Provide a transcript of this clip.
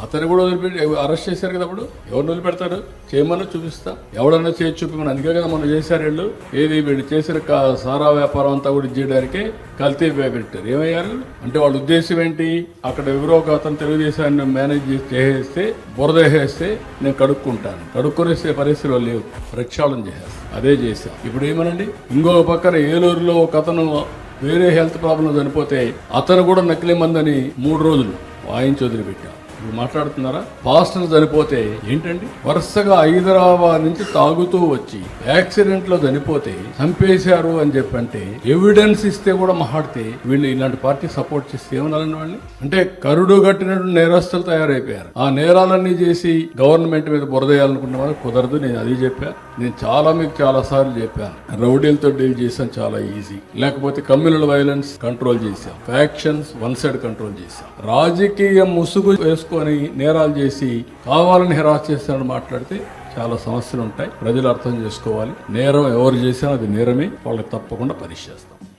అతను కూడా వదిలిపెట్టి అరెస్ట్ చేశారు కదా అప్పుడు? ఎవరిని వదిలిపెడతారు చేయమన్నా చూపిస్తా. ఎవడన్నా చేసి చూపించమని అందుకే కదా మనం చేశారు వీళ్ళు. ఏది వీళ్ళు చేసిన కా- సారా వ్యాపారం అంతా కూడా చేయడానికి కల్తీ పెట్టారు ఏమయ్యారు? అంటే వాళ్ళ ఉద్దేశం ఏంటి? అక్కడ ఎవరో ఒక అతను తెలుగుదేశాన్ని మేనేజ్ చేసి చేసేస్తే బురద వేసేస్తే నేను కడుక్కుంటాను. కడుక్కునేసే పరిస్థితులు లేవు. ప్రక్షాళన చేసేస్తాను అదే చేశాను ఇప్పుడు ఏమనండి? ఇంకొక పక్కన ఏలూరులో ఒక అతను వేరే హెల్త్ ప్రాబ్లం చనిపోతే అతను కూడా నకిలీ మందని మూడు రోజులు వాయించి వదిలిపెట్టాం ఇప్పుడు మాట్లాడుతున్నారా? పాస్టర్ చనిపోతే ఏంటండి? వరుసగా హైదరాబాద్ నుంచి తాగుతూ వచ్చి యాక్సిడెంట్లో చనిపోతే చంపేశారు అని చెప్పంటే ఎవిడెన్స్ ఇస్తే కూడా మాట్లాడితే వీళ్ళు ఇలాంటి పార్టీ సపోర్ట్ చేస్తే ఏమనాలని వాళ్ళని? అంటే కరుడు కట్టినట్టు నేరస్తులు తయారైపోయారు. ఆ నేరాలన్నీ చేసి గవర్నమెంట్ మీద బురదేయాలనుకున్న వాళ్ళు కుదరదు. నేను అది చెప్పాను నేను చాలా మీకు చాలా సార్లు చెప్పాను. రౌడీలతో డీల్ చేసాం చాలా ఈజీ. లేకపోతే కమ్యూనల్ వైలెన్స్ కంట్రోల్ చేశాం. ఫ్యాక్షన్స్ వన్ సైడ్ కంట్రోల్ చేశాం. రాజకీయ ముసుగు చేసుకొని నేరాలు చేసి కావాలని హెరాస్ చేస్తారని మాట్లాడితే చాలా సమస్యలు ఉంటాయి. ప్రజలు అర్థం చేసుకోవాలి. నేరం ఎవరు చేసినా అది నేరమే. వాళ్ళకి తప్పకుండా పరీక్ష చేస్తాం.